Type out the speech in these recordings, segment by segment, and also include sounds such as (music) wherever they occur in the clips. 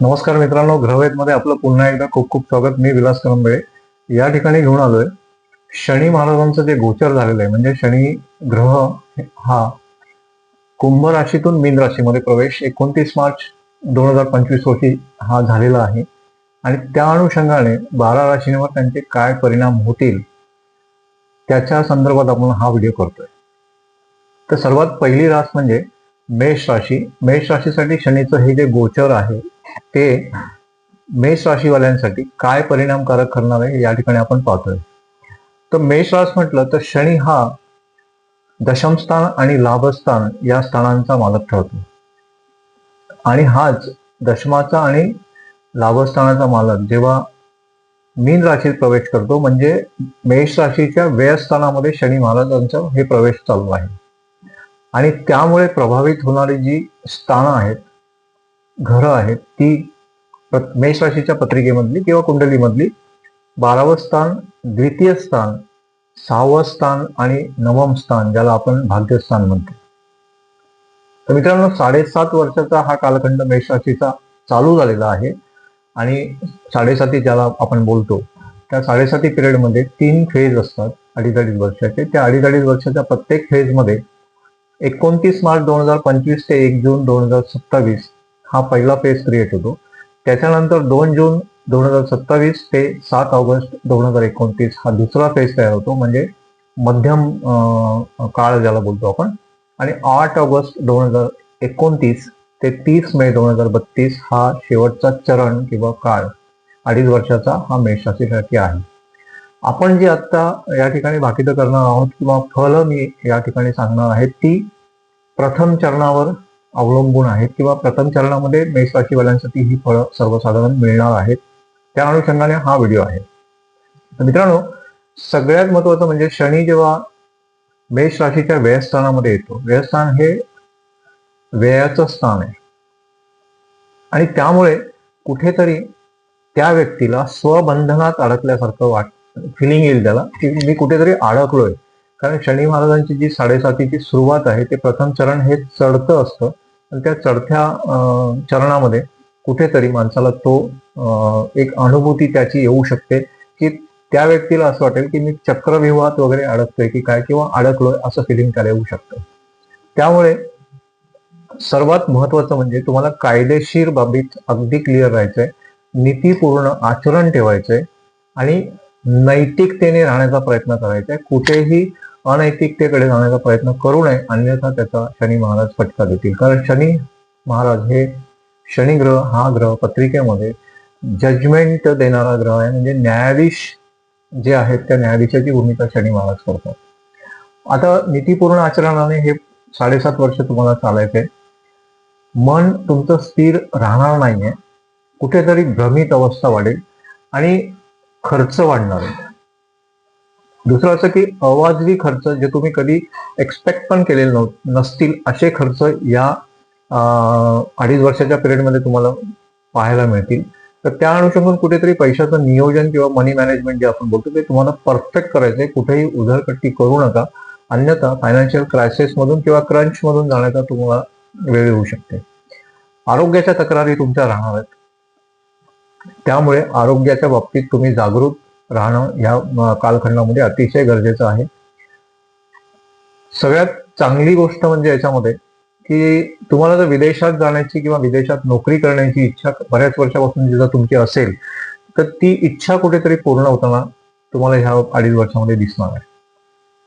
नमस्कार मित्रांनो ग्रहवेदमध्ये आपलं पुन्हा एकदा खूप खूप स्वागत. मी विलास करंबळे. या ठिकाणी घेऊन आलोय. शनी महाराजांचं जे गोचर झालेलं आहे म्हणजे शनी ग्रह हा कुंभ राशीतून मीन राशीमध्ये प्रवेश एकोणतीस मार्च दोन हजार पंचवीस रोजी हा झालेला आहे. आणि त्या अनुषंगाने बारा राशींवर त्यांचे काय परिणाम होतील त्याच्या संदर्भात आपण हा व्हिडिओ करतोय. तर सर्वात पहिली रास म्हणजे मेष राशी. मेष राशीसाठी शनीचं हे जे गोचर आहे ते मेष राशीवाल्यांसाठी काय परिणामकारक ठरणार आहे या ठिकाणी आपण पाहतोय. तर मेष रास म्हटलं तर शनी हा दशमस्थान आणि लाभस्थान या स्थानांचा मालक ठरतो. आणि हाच दशमाचा आणि लाभस्थानाचा मालक जेव्हा मीन राशीत प्रवेश करतो म्हणजे मेष राशीच्या व्ययस्थानामध्ये शनी महाराजांचा हे प्रवेश चालू आहे. आणि त्यामुळे प्रभावित होणारी जी स्थानं आहेत घरं आहेत ती मेष राशीच्या पत्रिकेमधली किंवा कुंडलीमधली बारावं स्थान द्वितीय स्थान सहावं स्थान आणि नवम स्थान ज्याला आपण भाग्यस्थान म्हणतो. तर मित्रांनो साडेसात वर्षाचा हा कालखंड मेष राशीचा चालू झालेला आहे आणि साडेसाती ज्याला आपण बोलतो त्या साडेसाती पिरियडमध्ये तीन फेज असतात अडीच अडीच वर्षाचे. त्या अडीच अडीच वर्षाच्या प्रत्येक फेजमध्ये एकोणतीस मार्च दोन हजार पंचवीस ते एक जून दोन हजार सत्तावीस हा पहिला फेज क्रिएट होतो. त्याच्यानंतर दोन जून दोन हजार सत्तावीस ते सात ऑगस्ट दोन हजार एकोणतीस हा दुसरा फेज तयार होतो. म्हणजे मध्यम अं, काळ ज्याला बोलतो आपण. आणि आठ ऑगस्ट दोन हजार एकोणतीस ते तीस मे दोन हजार बत्तीस हा शेवटचा चरण किंवा काळ अडीच वर्षाचा हा मेषराशीसाठी आहे. आपण जी आता या ठिकाणी भाकितं करणार आहोत किंवा फल मी या ठिकाणी सांगणार आहे ती प्रथम चरणावर अवलंबून आहेत किंवा प्रथम चरणामध्ये मेष राशीवाल्यांसाठी ही फळं सर्वसाधारण मिळणार आहेत. त्या अनुषंगाने हा व्हिडिओ आहे. तर मित्रांनो सगळ्यात महत्वाचं म्हणजे शनी जेव्हा मेष राशीच्या व्ययस्थानामध्ये येतो व्ययस्थान हे व्ययाचं स्थान आहे. आणि त्यामुळे कुठेतरी त्या व्यक्तीला स्वबंधनात अडकल्यासारखं वाट फिलिंग येईल त्याला की मी कुठेतरी अडकलोय. कारण शनी महाराजांची जी साडेसातीची सुरुवात आहे ते प्रथम चरण हे चढतं असतं. आणि त्या चढत्या चरणामध्ये कुठेतरी माणसाला तो एक अनुभूती त्याची येऊ शकते की त्या व्यक्तीला असं वाटेल की मी चक्रव्यूहात वगैरे अडकतोय की काय किंवा अडकलोय असं फिलिंग त्याला येऊ शकतं. त्यामुळे सर्वात महत्वाचं म्हणजे तुम्हाला कायदेशीर बाबीत अगदी क्लिअर राहायचंय नीतीपूर्ण आचरण ठेवायचंय आणि नैतिकतेने राहण्याचा प्रयत्न करायचा आहे कुठेही अनैतिकतेकडे जाण्याचा प्रयत्न करू नये अन्यथा त्याचा शनी महाराज फटका देतील. कारण शनी महाराज हे शनी ग्रह हा ग्रह पत्रिकेमध्ये जजमेंट देणारा ग्रह आहे. म्हणजे न्यायाधीश जे आहेत त्या न्यायाधीशाची भूमिका शनी महाराज करतात. आता नीतीपूर्ण आचरणाने हे साडेसात वर्ष तुम्हाला चालायचंय. मन तुमचं स्थिर राहणार नाहीये. कुठेतरी भ्रमित अवस्था वाढेल आणि खर्च वाढणार आहे. दुसरं असं की अवाजवी खर्च जे तुम्ही कधी एक्सपेक्ट पण केलेले नव्ह नसतील असे खर्च या अडीच वर्षाच्या पिरियडमध्ये तुम्हाला पाहायला मिळतील. तर त्या अनुषंगाने कुठेतरी पैशाचं नियोजन किंवा मनी मॅनेजमेंट जे आपण बोलतो ते तुम्हाला परफेक्ट करायचंय. कुठेही उधळकट्टी करू नका. अन्यथा फायनान्शियल क्रायसिसमधून किंवा क्रंच मधून जाण्याचा तुम्हाला वेळ येऊ शकते. आरोग्याच्या तक्रारी तुमच्या राहणार आहेत. त्यामुळे आरोग्याच्या बाबतीत तुम्ही जागरूक राहणं या कालखंडामध्ये अतिशय गरजेचं आहे. सगळ्यात चांगली गोष्ट म्हणजे याच्यामध्ये की तुम्हाला जर विदेशात जाण्याची किंवा विदेशात नोकरी करण्याची इच्छा बऱ्याच वर्षापासून जर तुमची असेल तर ती इच्छा कुठेतरी पूर्ण होताना तुम्हाला ह्या अडीच वर्षामध्ये दिसणार आहे.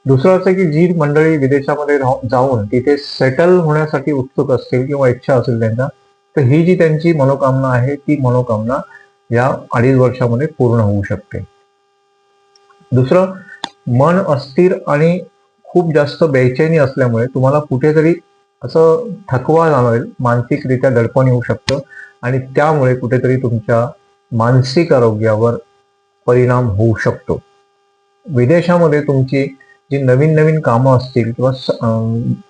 दुसरं असं की जी मंडळी विदेशामध्ये जाऊन तिथे सेटल होण्यासाठी उत्सुक असतील किंवा इच्छा असेल त्यांना तर ही जी त्यांची मनोकामना आहे ती मनोकामना या अडीच वर्षामध्ये पूर्ण होऊ शकते. दुसरं मन अस्थिर आणि खूप जास्त बेचैनी असल्यामुळे तुम्हाला कुठेतरी असं थकवा जाणवेल मानसिकरित्या दडपण येऊ शकतं आणि त्यामुळे कुठेतरी तुमच्या मानसिक आरोग्यावर परिणाम होऊ शकतो. विदेशामध्ये तुमची जी नवीन नवीन कामं असतील किंवा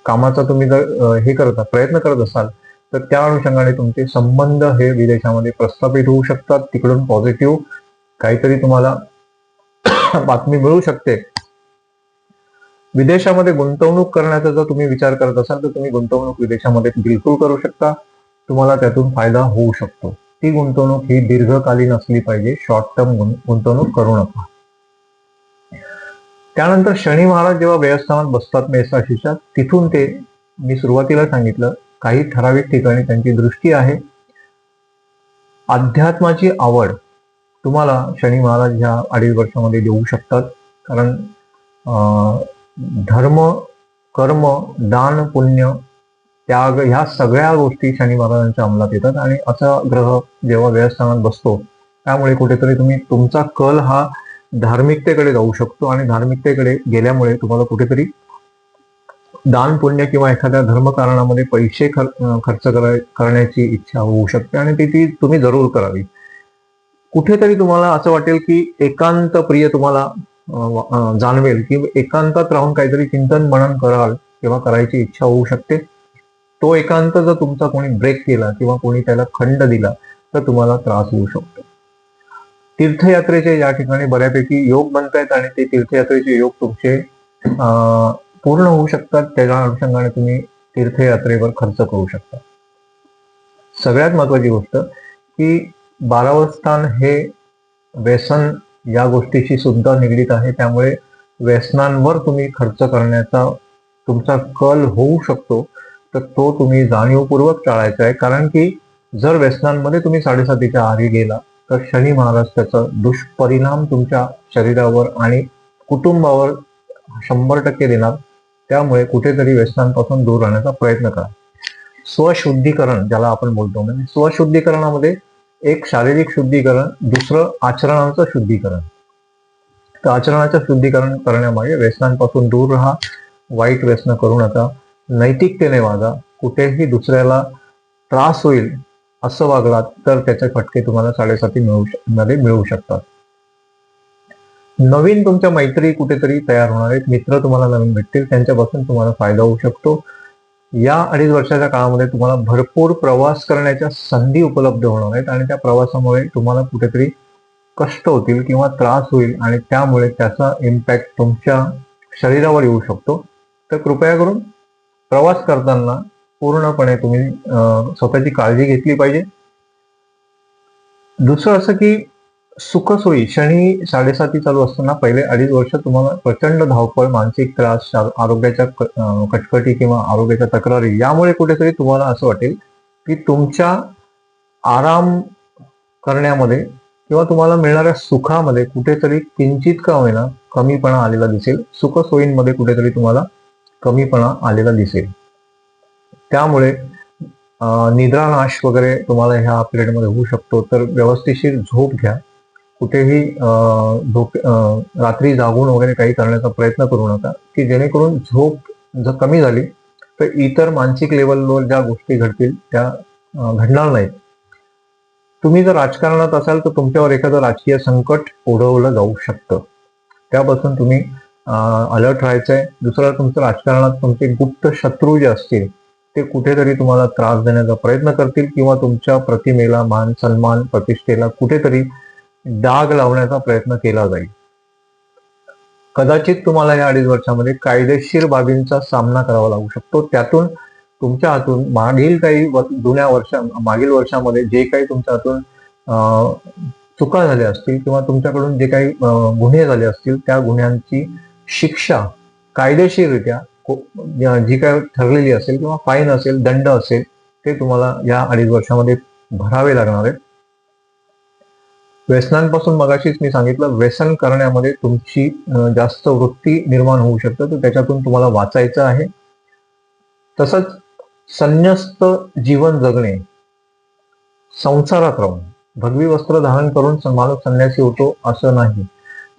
कामाचा तुम्ही जर हे करता प्रयत्न करत असाल तर त्या अनुषंगाने तुमचे संबंध हे विदेशामध्ये प्रस्थापित होऊ शकतात. तिकडून पॉझिटिव्ह काहीतरी तुम्हाला (laughs) बातमी मिळू शकते. विदेशामध्ये गुंतवणूक करण्याचा जर तुम्ही विचार करत असाल तर तुम्ही गुंतवणूक विदेशामध्ये बिलकुल करू शकता. तुम्हाला त्यातून फायदा होऊ शकतो. ती गुंतवणूक ही दीर्घकालीन असली पाहिजे. शॉर्ट टर्म गुंतवणूक करू नका. त्यानंतर शनी महाराज जेव्हा व्यवस्थानात बसतात मेष तिथून ते मी सुरुवातीला सांगितलं काही ठराविक ठिकाणी त्यांची दृष्टी आहे. अध्यात्माची आवड तुम्हाला शनी महाराज ह्या अडीच वर्षामध्ये देऊ शकतात. कारण धर्म कर्म दान पुण्य त्याग ह्या सगळ्या गोष्टी शनी महाराजांच्या अंमलात येतात आणि असा ग्रह जेव्हा व्यवस्थानात बसतो त्यामुळे कुठेतरी तुम्ही तुमचा कल हा धार्मिकतेकडे जाऊ शकतो आणि धार्मिकतेकडे गेल्यामुळे तुम्हाला कुठेतरी दान पुण्य किंवा एखाद्या धर्मकारणामध्ये पैसे खर्च करण्याची इच्छा होऊ शकते आणि ती ती तुम्ही जरूर करावी. कुठेतरी तुम्हाला असं वाटेल की एकांत प्रिय तुम्हाला जाणवेल की एकांतात राहून काहीतरी चिंतन मनन कराल किंवा करायची इच्छा होऊ शकते. तो एकांत जर तुमचा कोणी ब्रेक केला किंवा कोणी त्याला खंड दिला तर तुम्हाला त्रास होऊ शकतो. तीर्थयात्रेचे या ठिकाणी बऱ्यापैकी योग बनतायत आणि ते तीर्थयात्रेचे योग तुमचे अं, पूर्ण होऊ शकतात. त्याच्या अनुषंगाने तुम्ही तीर्थयात्रेवर खर्च करू शकता. सगळ्यात महत्वाची गोष्ट की बारावं स्थान हे व्यसन या गोष्टीशी सुद्धा निगडीत आहे. त्यामुळे व्यसनांवर तुम्ही खर्च करण्याचा तुमचा कल होऊ शकतो. तर तो तुम्ही जाणीवपूर्वक टाळायचा आहे. कारण की जर व्यसनांमध्ये तुम्ही साडेसातीच्या आरी गेला तर शनी महाराज त्याचा दुष्परिणाम तुमच्या शरीरावर आणि कुटुंबावर शंभर टक्के देणार. त्यामुळे कुठेतरी व्यसनांपासून दूर राहण्याचा प्रयत्न करा. स्वशुद्धीकरण ज्याला आपण बोलतो. म्हणजे स्वशुद्धीकरणामध्ये एक शारीरिक शुद्धीकरण दुसरं आचरणाचं शुद्धीकरण. तर आचरणाचं शुद्धीकरण करण्यामागे व्यसनांपासून दूर राहा वाईट व्यसन करू नका नैतिकतेने वागा कुठेही दुसऱ्याला त्रास होईल असं वागलात तर त्याचे फटके तुम्हाला साडेसाती मिळू मध्ये मिळू शकतात. नवीन तुमच्या मैत्री कुठेतरी तयार होणार आहेत मित्र तुम्हाला नवीन भेटतील त्यांच्यापासून तुम्हाला फायदा होऊ शकतो. या अडीच वर्षाच्या काळामध्ये तुम्हाला भरपूर प्रवास करण्याच्या संधी उपलब्ध होणार आहेत आणि त्या प्रवासामुळे तुम्हाला कुठेतरी कष्ट होतील किंवा त्रास होईल आणि त्यामुळे त्याचा इम्पॅक्ट तुमच्या शरीरावर येऊ शकतो. तर कृपया करून प्रवास करताना पूर्णपणे तुम्ही स्वतःची काळजी घेतली पाहिजे. दुसरं असं की सुखसोयी शनी साडेसाती चालू असताना पहिले अडीच वर्ष तुम्हाला प्रचंड धावपळ मानसिक त्रास आरोग्याच्या कटकटी किंवा आरोग्याच्या तक्रारी यामुळे कुठेतरी तुम्हाला असं वाटेल की तुमच्या आराम करण्यामध्ये किंवा तुम्हाला मिळणाऱ्या सुखामध्ये कुठेतरी किंचित का होईना कमीपणा आलेला दिसेल. सुखसोयींमध्ये कुठेतरी तुम्हाला कमीपणा आलेला दिसेल. त्यामुळे निद्रानाश वगैरे तुम्हाला ह्या पिरियडमध्ये होऊ शकतो. तर व्यवस्थिशीर झोप घ्या. कुठेही अं, झोप रात्री जागून वगैरे काही करण्याचा प्रयत्न करू नका की जेणेकरून झोप जर कमी झाली तर इतर मानसिक लेवलवर ज्या गोष्टी घडतील त्या घडणार नाहीत. तुम्ही जर राजकारणात असाल तर तुमच्यावर एखादं राजकीय संकट ओढवलं जाऊ शकतं. त्यापासून तुम्ही अलर्ट राहायचंय. दुसरं तुमचं राजकारणात तुमचे गुप्त शत्रू जे असतील ते कुठेतरी तुम्हाला त्रास देण्याचा प्रयत्न करतील किंवा तुमच्या प्रतिमेला मान सन्मान प्रतिष्ठेला कुठेतरी डाग लावण्याचा प्रयत्न केला जाईल. कदाचित तुम्हाला या अडीच वर्षामध्ये कायदेशीर बाबींचा सामना करावा लागू शकतो. त्यातून तुमच्या हातून मागील काही जुन्या वर्षा मागील वर्षामध्ये जे काही तुमच्या हातून चुका झाल्या असतील किंवा तुमच्याकडून जे काही गुन्हे झाले असतील त्या गुन्ह्यांची शिक्षा कायदेशीररित्या जी काय ठरलेली असेल किंवा फाईन असेल दंड असेल ते तुम्हाला या अडीच वर्षामध्ये भरावे लागणार आहेत. व्यसनांपासून मगाशीच मी सांगितलं व्यसन करण्यामध्ये तुमची जास्त वृत्ती निर्माण होऊ शकतं. तर त्याच्यातून तुम्हाला वाचायचं आहे. तसंच संन्यस्त जीवन जगणे संसारात राहून भगवी वस्त्र धारण करून माणूस संन्यासी होतो असं नाही.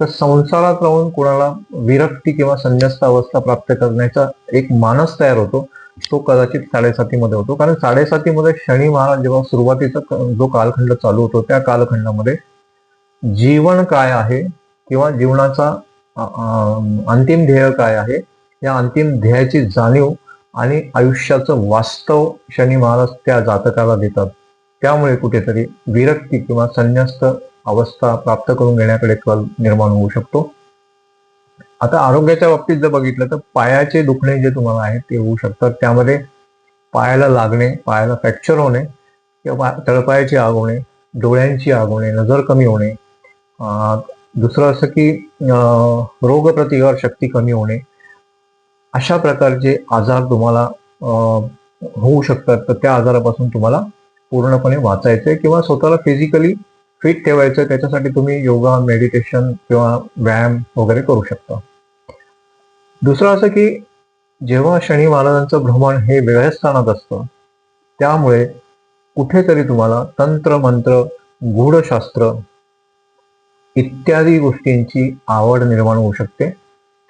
तर संसारात राहून कोणाला विरक्ती किंवा संन्यस्त अवस्था प्राप्त करण्याचा एक मानस तयार होतो तो कदाचित साडेसातीमध्ये होतो. कारण साडेसातीमध्ये शनी महाराज जेव्हा सुरुवातीचा जो कालखंड चालू होतो त्या कालखंडामध्ये जीवन काय आहे किंवा जीवनाचा अंतिम ध्येय काय आहे या अंतिम ध्येयाची जाणीव आणि आयुष्याचं वास्तव शनी महाराज त्या जातकाला देतात. त्यामुळे कुठेतरी विरक्ती किंवा संन्यास्त अवस्था प्राप्त करून घेण्याकडे कल निर्माण होऊ शकतो. आता आरोग्याच्या बाबतीत जर बघितलं तर पायाचे दुखणे जे तुम्हाला आहेत ते होऊ शकतात. त्यामध्ये पायाला लागणे पायाला फ्रॅक्चर होणे किंवा तळपायाची आग होणे डोळ्यांची आग होणे नजर कमी होणे दुसरं असं की रोगप्रतिकार शक्ती कमी होणे अशा प्रकारचे आजार तुम्हाला होऊ शकतात. तर त्या आजारापासून तुम्हाला पूर्णपणे वाचायचंय किंवा स्वतःला फिजिकली फिट ठेवायचं त्याच्यासाठी तुम्ही योगा मेडिटेशन किंवा व्यायाम वगैरे करू शकता. दुसरं असं की जेव्हा शनी महाराजांचं भ्रमण हे वेगळ्या स्थानात असतं त्यामुळे कुठेतरी तुम्हाला तंत्र मंत्र गूढशास्त्र इत्यादी गोष्टींची आवड निर्माण होऊ शकते.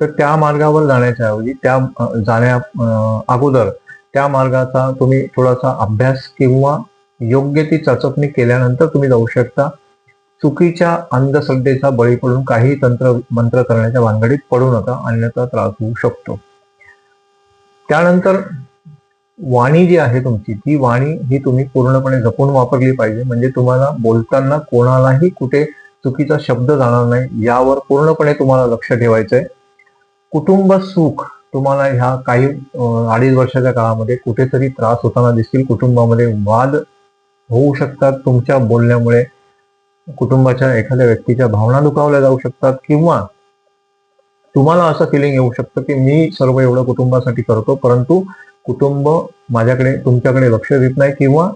तर त्या मार्गावर जाण्याच्या ऐवजी त्या जाण्या अगोदर त्या मार्गाचा तुम्ही थोडासा अभ्यास किंवा योग्य ती चाचपणी केल्यानंतर तुम्ही जाऊ शकता. चुकीच्या अंधश्रद्धेचा बळी पडून काही तंत्र मंत्र करण्याच्या भानगडीत पडू नका अन्यथा त्रास होऊ शकतो. त्यानंतर वाणी जी आहे तुमची ती वाणी ही तुम्ही पूर्णपणे जपून वापरली पाहिजे. म्हणजे तुम्हाला बोलताना कोणालाही कुठे चुकीचा शब्द जाणार नाही यावर पूर्णपणे तुम्हाला लक्ष ठेवायचंय. कुटुंब सुख तुम्हाला ह्या काही अडीच वर्षाच्या काळामध्ये कुठेतरी त्रास होताना दिसतील. कुटुंबामध्ये वाद होऊ शकतात तुमच्या बोलण्यामुळे. कुटुंबाच्या एखाद्या व्यक्तीच्या भावना दुखावल्या जाऊ शकतात किंवा तुम्हाला असं फिलिंग येऊ शकतं की मी सर्व एवढं कुटुंबासाठी करतो परंतु कुटुंब माझ्याकडे तुमच्याकडे लक्ष देत नाही किंवा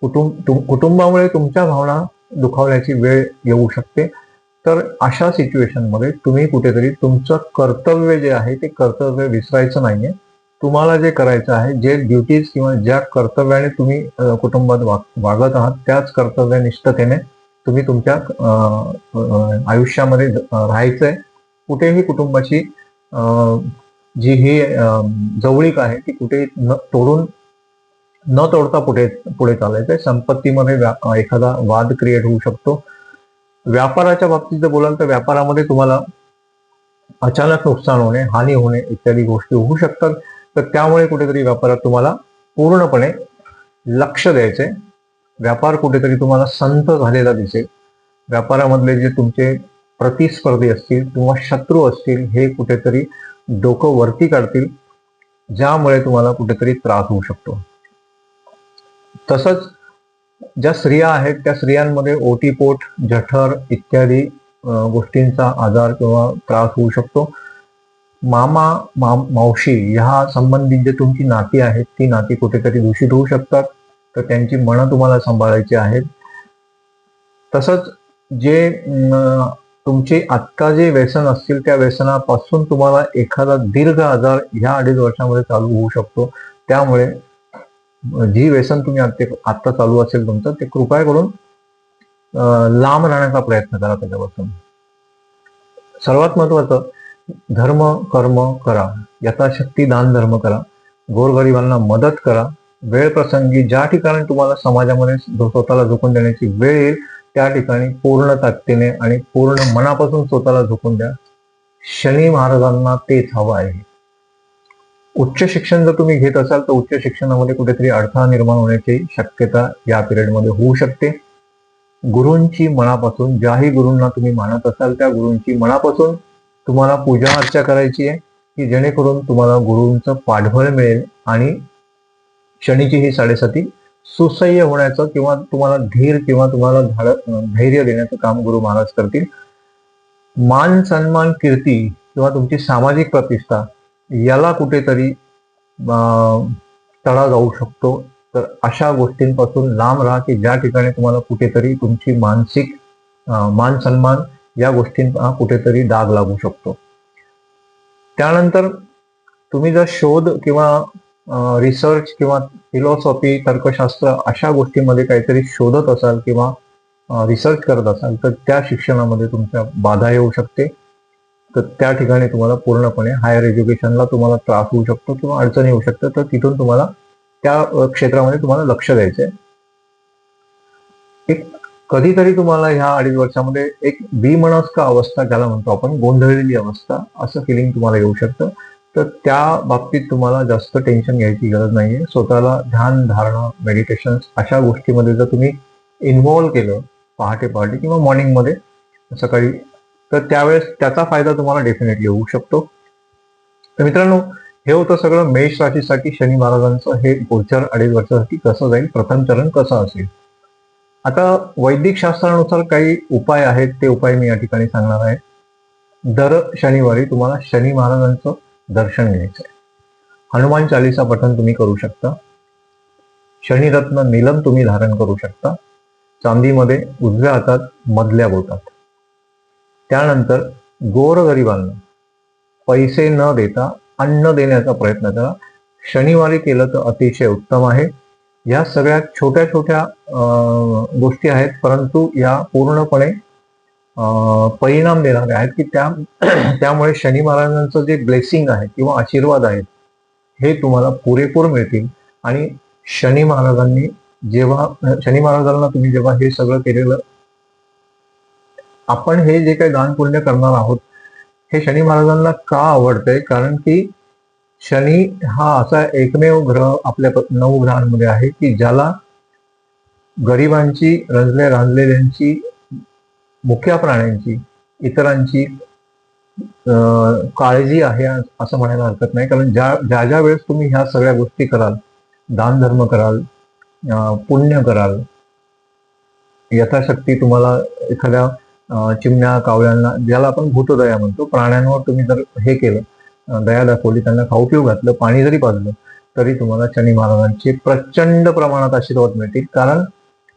कुटुंब तुम- कुटुंबामुळे तुमच्या भावना दुखावण्याची वेळ येऊ शकते. तर अशा सिच्युएशनमध्ये तुम्ही कुठेतरी तुमचं कर्तव्य जे आहे ते कर्तव्य विसरायचं नाहीये. तुम्हाला जे करायचं आहे जे ड्युटीज किंवा ज्या कर्तव्याने तुम्ही कुटुंबात वाग- वागत आहात त्याच कर्तव्यनिष्ठतेने तुम्ही तुमच्या आयुष्यामध्ये राहायचंय. कुठेही कुटुंबाची जी ही जवळीक आहे ती कुठे न तोडून न तोडता पुढे पुढे चालायचंय. संपत्तीमध्ये व्या- एखादा वाद क्रिएट होऊ शकतो. व्यापाराच्या बाबतीत जर बोलाल तर व्यापारामध्ये तुम्हाला अचानक नुकसान होणे हानी होणे इत्यादी गोष्टी होऊ शकतात. तर त्यामुळे कुठेतरी व्यापारात तुम्हाला पूर्णपणे लक्ष द्यायचे व्यापार कुठेतरी तुम्हाला संत झालेला दिसेल. व्यापारामधले जे तुमचे प्रतिस्पर्धी असतील किंवा शत्रू असतील हे कुठेतरी डोकं वरती काढतील ज्यामुळे तुम्हाला कुठेतरी त्रास होऊ शकतो. तसंच ज्या स्त्रिया आहेत त्या स्त्रियांमध्ये ओटीपोट जठर इत्यादी गोष्टींचा आजार किंवा त्रास होऊ शकतो. मामा मा मावशी ह्या संबंधित जे तुमची नाती आहेत ती नाती कुठेतरी दूषित होऊ शकतात. तर त्यांची मनं तुम्हाला सांभाळायची आहेत. तसंच जे तुमचे आत्ता जे व्यसन असतील त्या व्यसनापासून तुम्हाला एखादा दीर्घ आजार ह्या अडीच वर्षामध्ये चालू होऊ शकतो. त्यामुळे जी व्यसन तुम्ही आत्ता चालू असेल तुमचं ते कृपया करून लांब राहण्याचा प्रयत्न करा त्याच्यापासून सर्वात महत्वाचं धर्म कर्म करा. यथाशक्ती दान धर्म करा. गोरगरिबांना मदत करा. वेळ प्रसंगी ज्या ठिकाणी तुम्हाला समाजामध्ये स्वतःला झोकून देण्याची वेळ येईल त्या ठिकाणी पूर्ण ताकदीने आणि पूर्ण मनापासून स्वतःला झोकून द्या. शनी महाराजांना तेच हवं आहे. उच्च शिक्षण जर तुम्ही घेत असाल तर उच्च शिक्षणामध्ये कुठेतरी अडथळा निर्माण होण्याची शक्यता या पिरियडमध्ये होऊ शकते. गुरूंची मनापासून ज्याही गुरूंना तुम्ही मानत असाल त्या गुरूंची मनापासून तुम्हाला पूजा अर्चा करायची आहे की जेणेकरून तुम्हाला गुरूंचं पाठबळ मिळेल आणि शनीची ही साडेसाती सुसह्य होण्याचं किंवा तुम्हाला धीर किंवा तुम्हाला धैर्य देण्याचं काम गुरु महाराज करतील. मान सन्मान कीर्ती किंवा तुमची सामाजिक प्रतिष्ठा याला कुठेतरी तडा जाऊ शकतो. तर अशा गोष्टींपासून लांब राहा की ज्या ठिकाणी तुम्हाला कुठेतरी तुमची मानसिक मान सन्मान या गोष्टींना कुठेतरी डाग लागू शकतो. त्यानंतर तुम्ही जर शोध किंवा रिसर्च किंवा फिलॉसॉफी तर्कशास्त्र अशा गोष्टींमध्ये काहीतरी शोधत असाल किंवा रिसर्च करत असाल तर त्या शिक्षणामध्ये तुमच्या बाधा येऊ शकते. तर त्या ठिकाणी तुम्हाला पूर्णपणे हायर एज्युकेशनला तुम्हाला त्रास होऊ शकतो किंवा अडचणी येऊ शकतात. तर तिथून तुम्हाला त्या क्षेत्रामध्ये तुम्हाला लक्ष द्यायचंय. एक कधीतरी तुम्हाला ह्या अडीच वर्षामध्ये एक बिमनस्क अवस्था ज्याला म्हणतो आपण गोंधळलेली अवस्था असं फिलिंग तुम्हाला येऊ शकतं. तर त्या बाबतीत तुम्हाला जास्त टेन्शन घ्यायची गरज नाहीये. स्वतःला ध्यान धारणा मेडिटेशन अशा गोष्टीमध्ये जर तुम्ही इन्व्हॉल्व्ह केलं पहाटे पहाटे किंवा मॉर्निंगमध्ये सकाळी तर त्यावेळेस त्याचा फायदा तुम्हाला डेफिनेटली होऊ शकतो. तर मित्रांनो हे होतं सगळं मेष राशीसाठी शनी महाराजांचं हे गोचर अडीच वर्षासाठी कसं जाईल प्रथम चरण कसं असेल? आता वैदिक शास्त्रानुसार काही उपाय आहेत ते उपाय मी या ठिकाणी सांगणार आहे. दर शनिवारी तुम्हाला शनी महाराजांचं दर्शन घ्यायचं आहे. हनुमान चालिसा पठण तुम्ही करू शकता. शनिरत्न नीलम तुम्ही धारण करू शकता. चांदीमध्ये उजव्या हातात मधल्या बोटात. त्यानंतर गोरगरिबांना पैसे न देता अन्न देण्याचा प्रयत्न करा. शनिवारी केलं तर अतिशय उत्तम आहे. या सगळ्या छोट्या छोट्या गोष्टी आहेत परंतु या पूर्णपणे परिणाम देणाऱ्या आहेत की त्या त्यामुळे शनी महाराजांचं जे ब्लेसिंग आहे किंवा आशीर्वाद आहेत हे तुम्हाला पुरेपूर मिळतील. आणि शनी महाराजांनी जेव्हा शनी महाराजांना तुम्ही जेव्हा हे सगळं केलेलं आपण हे जे काही दान पुण्य करणार आहोत हे शनी महाराजांना का आवडते कारण की शनी हा असा एकमेव ग्रह आपल्या नऊ ग्रहांमध्ये आहे की ज्याला गरिबांची रंजल्या रांजलेल्यांची मुख्या प्राण्यांची इतरांची अं, काळजी आहे असं म्हणायला हरकत नाही. कारण ज्या ज्या ज्या वेळेस तुम्ही ह्या सगळ्या गोष्टी कराल दान धर्म कराल पुण्य कराल यथाशक्ती तुम्हाला एखाद्या चिमण्या कावळ्यांना ज्याला आपण भूतदया म्हणतो प्राण्यांवर तुम्ही जर हे केलं दया दाखवली त्यांना खाऊ पिऊ घातलं पाणी जरी पाजलं तरी तुम्हाला शनी महाराजांचे प्रचंड प्रमाणात आशीर्वाद मिळतील. कारण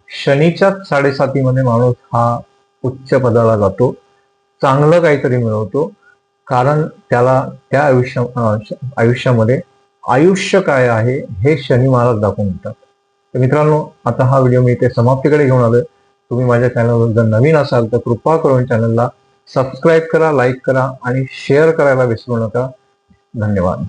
शनीच्याच साडेसातीमध्ये माणूस हा उच्च पदाला जातो चांगलं काहीतरी मिळवतो कारण त्याला त्या आयुष्या आयुष्यामध्ये आयुष्य काय आहे हे शनी महाराज दाखवून देतात. तर मित्रांनो आता हा व्हिडिओ मी इथे समाप्तीकडे घेऊन आलोय. तुम्ही माझ्या चॅनलवर जर नवीन असाल तर कृपा करून चॅनलला सबस्क्राईब करा लाईक करा आणि शेअर करायला विसरू नका. धन्यवाद.